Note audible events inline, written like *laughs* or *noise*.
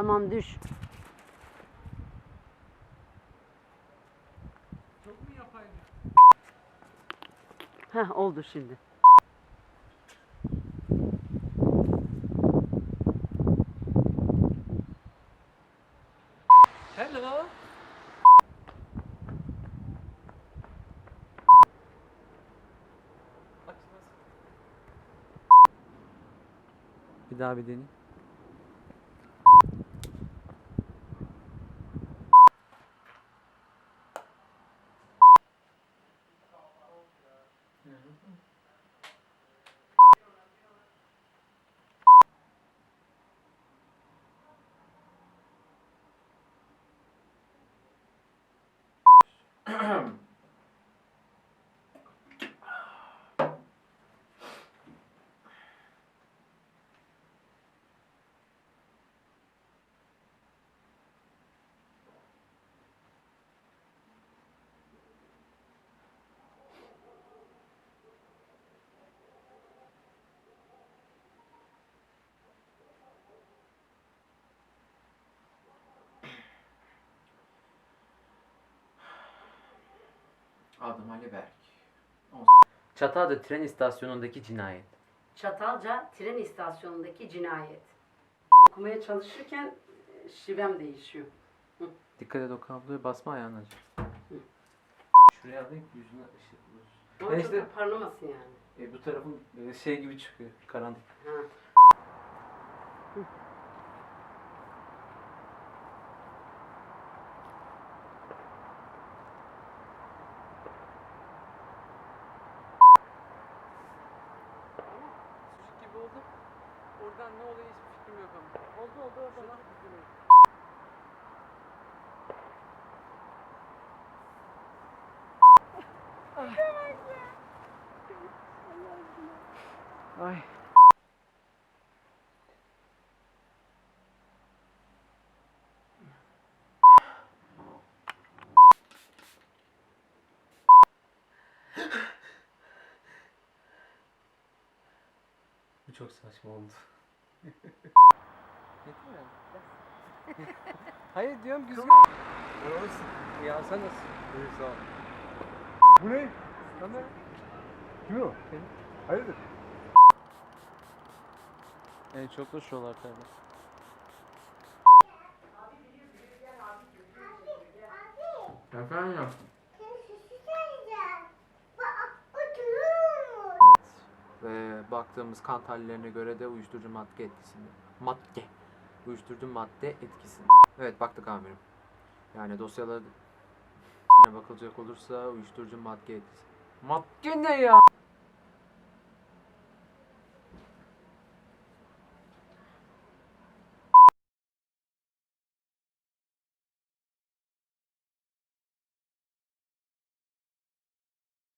Tamam düş. Çok mu yapaydı? Heh oldu şimdi. Hello. Bir daha bir deneyim. Adım Ali Berk. Çatalca tren istasyonundaki cinayet. Çatalca tren istasyonundaki cinayet. Okumaya çalışırken e, şivem değişiyor. Dikkat et o kabloya basma ayağını acı. Şuraya alayım yüzüne ışık. Ama çok parlamasın yani. E, bu tarafın böyle şey gibi çıkıyor karanlık. Ha. Sucuk gibi oldu. Oradan ne oluyor hiçbir fikrim yok ama. Oldu oldu oldu. Ay. Bu çok saçma oldu. Yeter *laughs* mi? Hayır diyorum düzgün. Ya sen nasılsın? İyi sağ ol. Bu ne? De. Kim o? Benim. Hayırdır? En çok da şuralarda. Efendim? Baktığımız kan tahlillerine göre de uyuşturucu madde etkisinde. Madde. Uyuşturucu madde etkisinde. Evet baktık amirim. Yani dosyalara bakılacak olursa uyuşturucu madde etkisi. Madde ne ya?